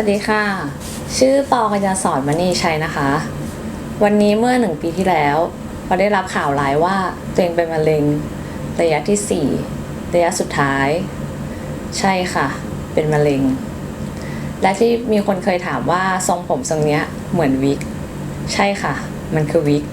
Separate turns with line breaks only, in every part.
วัสดีค่ะ ชื่อปอกัญญาสอนมณีชัยนะคะ วันนี้เมื่อหนึ่งปีที่แล้วเราได้รับข่าวร้ายว่าตัวเองเป็นมะเร็งระยะที่สี่ระยะสุดท้าย ใช่ค่ะ เป็นมะเร็ง และที่มีคนเคยถามว่าทรงผมทรงเนี้ยเหมือนวิก ใช่ค่ะ มันคือวิก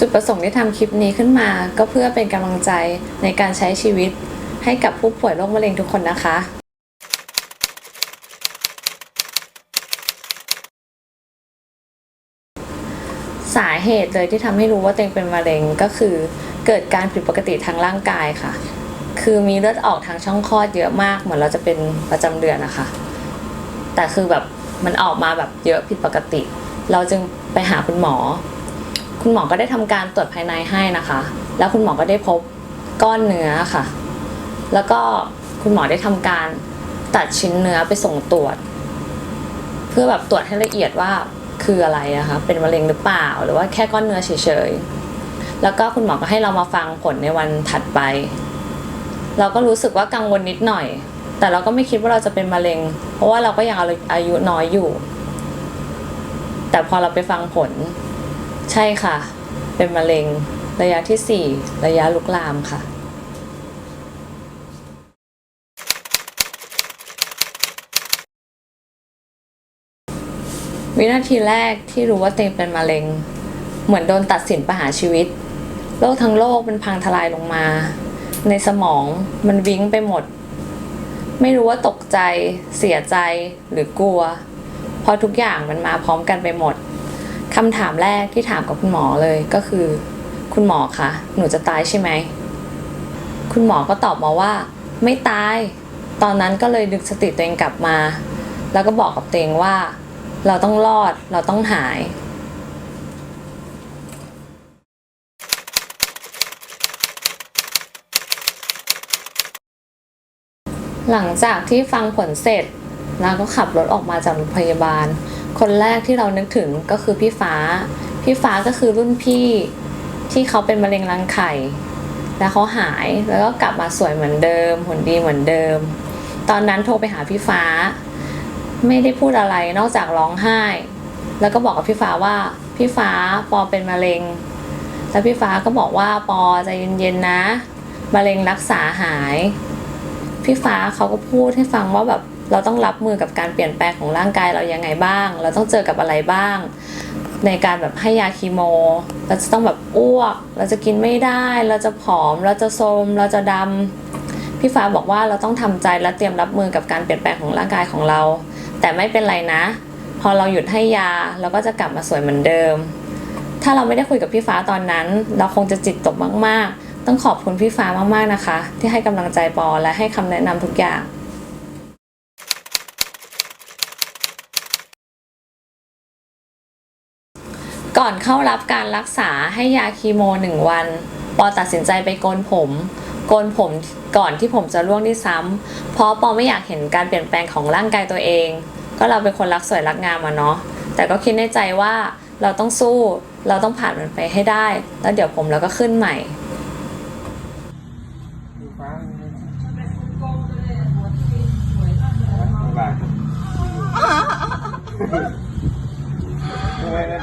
จุดประสงค์ที่ทำคลิปนี้ขึ้นมา ก็เพื่อเป็นกำลังใจในการใช้ชีวิต ให้กับผู้ป่วยโรคมะเร็งทุกคนนะคะสาเหตุเลยที่ทำให้รู้ว่าตัวเองเป็นมะเร็งก็คือเกิดการผิดปกติทางร่างกายค่ะ คือมีเลือดออกทางช่องคลอดเยอะมากเหมือนเราจะเป็นประจำเดือนนะคะ แต่คือแบบมันออกมาแบบเยอะผิดปกติ เราจึงไปหาคุณหมอ คุณหมอก็ได้ทำการตรวจภายในให้นะคะ แล้วคุณหมอก็ได้พบก้อนเนื้อค่ะ แล้วก็คุณหมอได้ทำการตัดชิ้นเนื้อไปส่งตรวจ เพื่อแบบตรวจให้ละเอียดว่าคืออะไรอะคะเป็นมะเร็งหรือเปล่า หรือว่าแค่ก้อนเนื้อเฉยๆแล้วก็คุณหมอก็ให้เรามาฟังผลในวันถัดไป เราก็รู้สึกว่ากังวลนิดหน่อย แต่เราก็ไม่คิดว่าเราจะเป็นมะเร็ง เพราะว่าเราก็ยังอายุน้อยอยู่ แต่พอเราไปฟังผล ใช่ค่ะ เป็นมะเร็ง ระยะที่ 4 ระยะลุกลามค่ะวินาทีแรกที่รู้ว่าเตงเป็นมะเร็ง เหมือนโดนตัดสินประหารชีวิต โลกทั้งโลกมันพังทลายลงมา ในสมองมันวิ้งไปหมด ไม่รู้ว่าตกใจ เสียใจหรือกลัว เพราะทุกอย่างมันมาพร้อมกันไปหมด คำถามแรกที่ถามกับคุณหมอเลยก็คือ คุณหมอคะหนูจะตายใช่ไหม คุณหมอก็ตอบมาว่า ไม่ตาย ตอนนั้นก็เลยดึงสติตัวเองกลับมา แล้วก็บอกกับตัวเองว่า เราต้องรอดเราต้องหายหลังจากที่ฟังผลเสร็จเราก็ขับรถออกมาจากโรงพยาบาล คนแรกที่เรานึกถึงก็คือพี่ฟ้า พี่ฟ้าก็คือรุ่นพี่ที่เขาเป็นมะเร็งรังไข่ แล้วเขาหายแล้วก็กลับมาสวยเหมือนเดิมหุ่นดีเหมือนเดิม ตอนนั้นโทรไปหาพี่ฟ้า ไม่ได้พูดอะไรนอกจากร้องไห้ แล้วก็บอกกับพี่ฟ้าว่าพี่ฟ้าปอเป็นมะเร็ง แล้วพี่ฟ้าก็บอกว่าปอใจเย็นๆนะมะเร็งรักษาหาย พี่ฟ้าเขาก็พูดให้ฟังว่าแบบ เราต้องรับมือกับการเปลี่ยนแปลงของร่างกายเรายังไงบ้าง เราต้องเจอกับอะไรบ้าง ในการแบบให้ยาคีโม เราจะต้องแบบอ้วก เราจะกินไม่ได้ เราจะผอม เราจะโทรมเราจะดำพี่ฟ้าบอกว่าเราต้องทำใจและเตรียมรับมือกับการเปลี่ยนแปลงของร่างกายของเรา แต่ไม่เป็นไรนะ พอเราหยุดให้ยาเราก็จะกลับมาสวยเหมือนเดิม ถ้าเราไม่ได้คุยกับพี่ฟ้าตอนนั้น เราคงจะจิตตกมาก ๆ ต้องขอบคุณพี่ฟ้ามากๆนะคะ ที่ให้กำลังใจปอและให้คำแนะนำทุกอย่าง ก่อนเข้ารับการรักษาให้ยาคีโมหนึ่งวัน ปอตัดสินใจไปโกนผม โกนผมก่อนที่ผมจะร่วงด้วยซ้ำเพราะปอไม่อยากเห็นการเปลี่ยนแปลงของร่างกายตัวเอง ก็เราเป็นคนรักสวยรักงามอะเนาะ แต่ก็คิดในใจว่าเราต้องสู้ เราต้องผ่านมันไปให้ได้ แล้วเดี๋ยวผมเราก็ขึ้นใหม่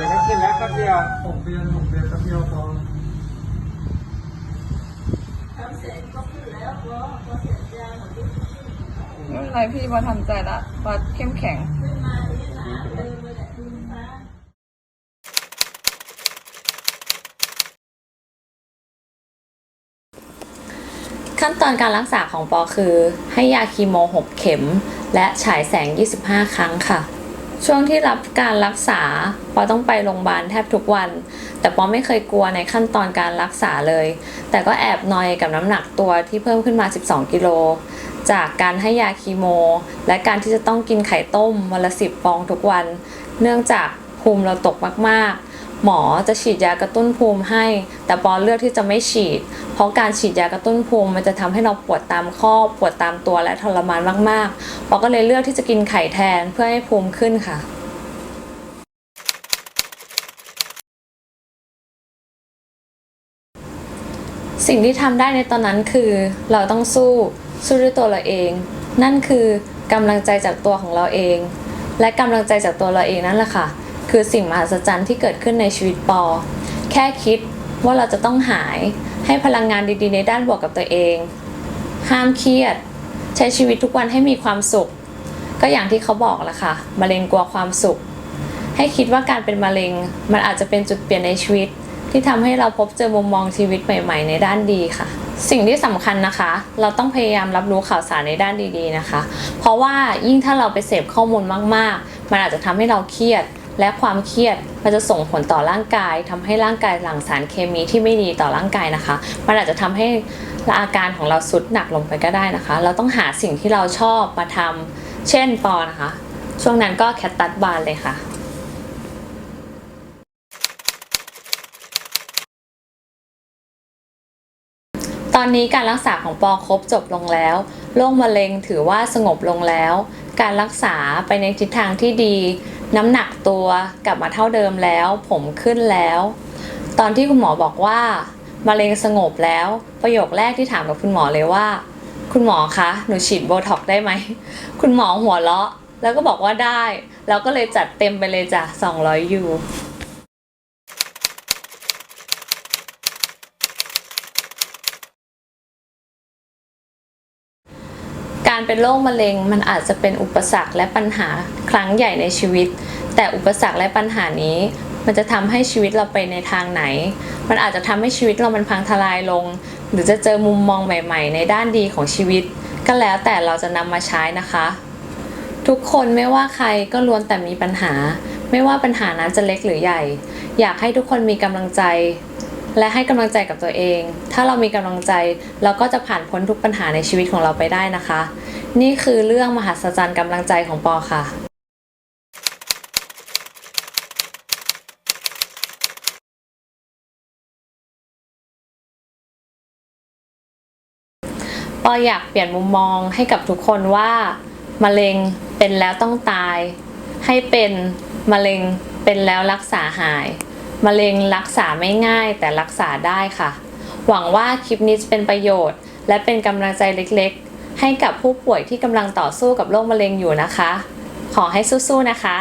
ดู ฟ้าบ๊ายบายทำไมนะเดียวก็ขึ้นแล้วครับเดียว
หกเดือนหกเดือนแป๊บเดียวพอ
ไม่เป็นไรพี่บอทำใจละบอเข้มแข็ง
ขั้นตอนการรักษาของปอคือ ให้ยาคีโม 6 เข็ม และฉายแสง 25 ครั้งค่ะ ช่วงที่รับการรักษาปอต้องไปโรงพยาบาลแทบทุกวัน แต่ปอไม่เคยกลัวในขั้นตอนการรักษาเลย แต่ก็แอบนอยกับน้ำหนักตัวที่เพิ่มขึ้นมา 12 กิโล จากการให้ยาคีโม และการที่จะต้องกินไข่ต้มวันละ10ฟองทุกวัน เนื่องจากภูมิเราตกมากๆ หมอจะฉีดยากระตุ้นภูมิให้ แต่ปอเลือกที่จะไม่ฉีด เพราะการฉีดยากระตุ้นภูมิมันจะทำให้เราปวดตามข้อปวดตามตัวและทรมานมากๆปอก็เลยเลือกที่จะกินไข่แทนเพื่อให้ภูมิขึ้นค่ะสิ่งที่ทำได้ในตอนนั้นคือเราต้องสู้สู้ด้วยตัวเราเอง นั่นคือกำลังใจจากตัวของเราเอง และกำลังใจจากตัวเราเองนั่นแหละค่ะ คือสิ่งมหัศจรรย์ที่เกิดขึ้นในชีวิตปอ แค่คิดว่าเราจะต้องหายให้พลังงานดีๆ ในด้านบวกกับตัวเอง ห้ามเครียด ใช้ชีวิตทุกวันให้มีความสุข ก็อย่างที่เขาบอกแหละค่ะมะเร็งกลัวความสุข ให้คิดว่าการเป็นมะเร็ง มันอาจจะเป็นจุดเปลี่ยนในชีวิต ที่ทำให้เราพบเจอมุมมองชีวิตใหม่ ๆ ในด้านดีค่ะ สิ่งที่สำคัญนะคะ เราต้องพยายามรับรู้ข่าวสารในด้านดีๆนะคะ เพราะว่ายิ่งถ้าเราไปเสพข้อมูลมากๆ มันอาจจะทำให้เราเครียด และความเครียดมันจะส่งผลต่อร่างกายทำให้ร่างกายหลั่งสารเคมีที่ไม่ดีต่อร่างกายนะคะ มันอาจจะทำให้อาการของเราสุดหนักลงไปก็ได้นะคะ เราต้องหาสิ่งที่เราชอบมาทำเช่นปอนะคะ ช่วงนั้นก็แคตตัสบานเลยค่ะตอนนี้การรักษาของปอครบจบลงแล้ว โรคมะเร็งถือว่าสงบลงแล้ว การรักษาไปในทิศทางที่ดี น้ำหนักตัวกลับมาเท่าเดิมแล้ว ผมขึ้นแล้ว ตอนที่คุณหมอบอกว่ามะเร็งสงบแล้ว ประโยคแรกที่ถามกับคุณหมอเลยว่า คุณหมอคะหนูฉีดโบท็อกได้ไหม คุณหมอหัวเราะ แล้วก็บอกว่าได้แล้วก็เลยจัดเต็มไปเลยจ้ะ200ยู การ เป็นโรคมะเร็งมันอาจจะเป็นอุปสรรคและปัญหาครั้งใหญ่ในชีวิต แต่อุปสรรคและปัญหานี้มันจะทำให้ชีวิตเราไปในทางไหน มันอาจจะทำให้ชีวิตเรามันพังทลายลง หรือจะเจอมุมมองใหม่ ๆ ในด้านดีของชีวิต ก็แล้วแต่เราจะนำมาใช้นะคะ ทุกคนไม่ว่าใครก็ล้วนแต่มีปัญหา ไม่ว่าปัญหานั้นจะเล็กหรือใหญ่ อยากให้ทุกคนมีกำลังใจ และให้กำลังใจกับตัวเอง ถ้าเรามีกำลังใจเราก็จะผ่านพ้นทุกปัญหาในชีวิตของเราไปได้นะคะ นี่คือเรื่องมหัศจรรย์กำลังใจของปอค่ะปออยากเปลี่ยนมุมมองให้กับทุกคนว่ามะเร็งเป็นแล้วต้องตาย ให้เป็นมะเร็งเป็นแล้วรักษาหาย มะเร็งรักษาไม่ง่ายแต่รักษาได้ค่ะ หวังว่าคลิปนี้จะเป็นประโยชน์ และเป็นกำลังใจเล็กๆ ให้กับผู้ป่วยที่กำลังต่อสู้กับโรคมะเร็งอยู่นะคะ ขอให้สู้ๆนะคะ